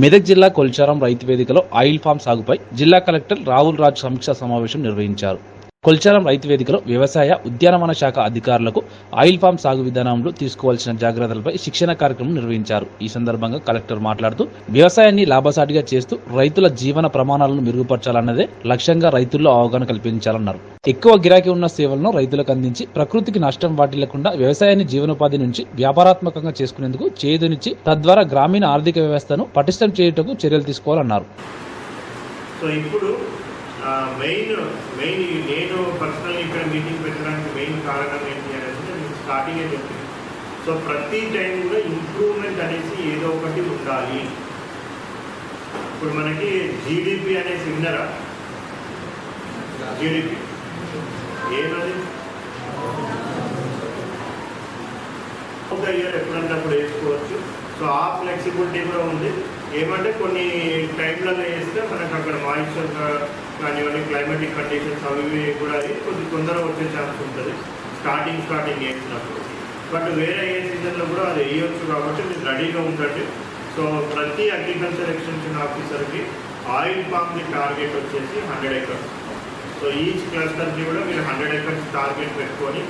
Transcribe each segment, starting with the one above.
మెదక్ జిల్లా కొల్చారం రైతు వేదికలో ఆయిల్ ఫామ్ సాగుపై జిల్లా కలెక్టర్ రాహుల్ రాజ్ సమీక్షా సమావేశం నిర్వహించారు కొల్చారం రైతు వేదికలో వ్యవసాయ ఉద్యానవన శాఖ అధికారులకు ఆయిల్ ఫామ్ సాగు విధానంలో తీసుకోవాల్సిన జాగ్రత్తలపై శిక్షణ కార్యక్రమం నిర్వహించారు. ఈ సందర్భంగా కలెక్టర్ మాట్లాడుతూ వ్యవసాయాన్ని లాభసాటిగా చేస్తూ రైతుల జీవన ప్రమాణాలను మెరుగుపరచాలన్నదే లక్ష్యంగా రైతుల్లో అవగాహన కల్పించాలన్నారు. ఎక్కువ గిరాకీ ఉన్న సేవలను రైతులకు అందించి ప్రకృతికి నష్టం వాటిల్లకుండా వ్యవసాయాన్ని జీవనోపాధి నుంచి వ్యాపారాత్మకంగా చేసుకునేందుకు చేదునిచ్చి తద్వారా గ్రామీణ ఆర్థిక వ్యవస్థను పటిష్టం చేయుటకు చర్యలు తీసుకోవాలన్నారు. సో ఇప్పుడు మెయిన్ మెయిన్ నేను పర్సనల్ ఇక్కడ మీటింగ్ పెట్టడానికి మెయిన్ కారణం ఏంటి అనేది నేను స్టార్టింగే చెప్పాను. సో ప్రతి టైం కూడా ఇంప్రూవ్మెంట్ అనేసి ఏదో ఒకటి ఉండాలి. ఇప్పుడు మనకి జీడిపి అనేసి విన్నరా జీడిపి ఏమది? ఒక ఇయర్ ఎప్పుడంటప్పుడు వేసుకోవచ్చు. సో ఆ ఫ్లెక్సిబిలిటీ కూడా ఉంది. ఏమంటే కొన్ని టైంలలో వేస్తే మనకు అక్కడ మాయిశ్చర్ కానివ్వండి క్లైమాటిక్ కండిషన్స్ అవి ఇవి కూడా అది కొద్ది తొందరగా వచ్చే ఛాన్స్ ఉంటుంది. స్టార్టింగ్ స్టార్టింగ్ వేసినప్పుడు బట్ వేరే ఏ సీజన్లో కూడా అది వేయొచ్చు కాబట్టి మీరు రెడీగా ఉండండి. సో ప్రతి అగ్రికల్చర్ ఎక్స్టెన్షన్ ఆఫీసర్కి ఆయిల్ పామ్ని టార్గెట్ వచ్చేసి హండ్రెడ్ ఎకర్స్ సో ఈచ్ క్లస్టర్కి కూడా మీరు హండ్రెడ్ ఎకర్స్ టార్గెట్ పెట్టుకొని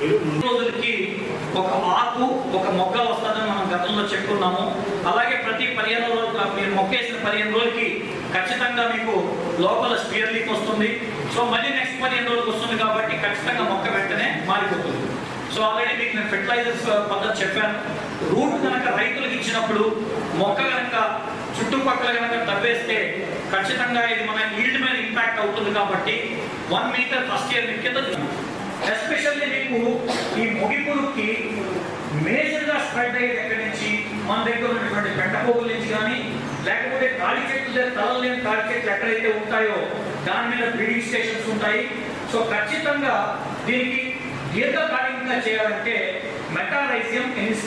మీరు ముందు రోజులకి ఒక ఆకు ఒక మొగ్గ వస్తుందని మనం గతంలో చెప్పుకున్నాము. అలాగే ప్రతి పదిహేను రోజులు మీరు మొక్క వేసిన పదిహేను రోజులకి ఖచ్చితంగా మీకు లోపల స్పియర్ లీక్ వస్తుంది. సో మళ్ళీ నెక్స్ట్ పదిహేను రోజులకు వస్తుంది కాబట్టి ఖచ్చితంగా మొక్క వెంటనే మారిపోతుంది. సో ఆల్రెడీ మీకు నేను ఫెర్టిలైజర్స్ uh, పద్ధతి చెప్పాను. రూట్ కనుక రైతులకు ఇచ్చినప్పుడు మొక్క కనుక చుట్టుపక్కల కనుక తవ్వేస్తే ఖచ్చితంగా ఇది మన ఈల్డ్ మీద ఇంపాక్ట్ అవుతుంది కాబట్టి వన్ మీటర్ ఫస్ట్ ఇయర్ మీకు కింద ఎస్పెషల్లీ మీకు ఈ ముగి మన దగ్గర ఉన్నటువంటి పెట్టపోగుల నుంచి కానీ లేకపోతే తాడి చెట్లు తలలు లేని తాడి చెట్లు ఎక్కడైతే ఉంటాయో దాని మీద బ్రీడింగ్ స్టేషన్స్ ఉంటాయి. సో ఖచ్చితంగా దీనికి దీర్ఘకాలికంగా చేయాలంటే మెటారైజియం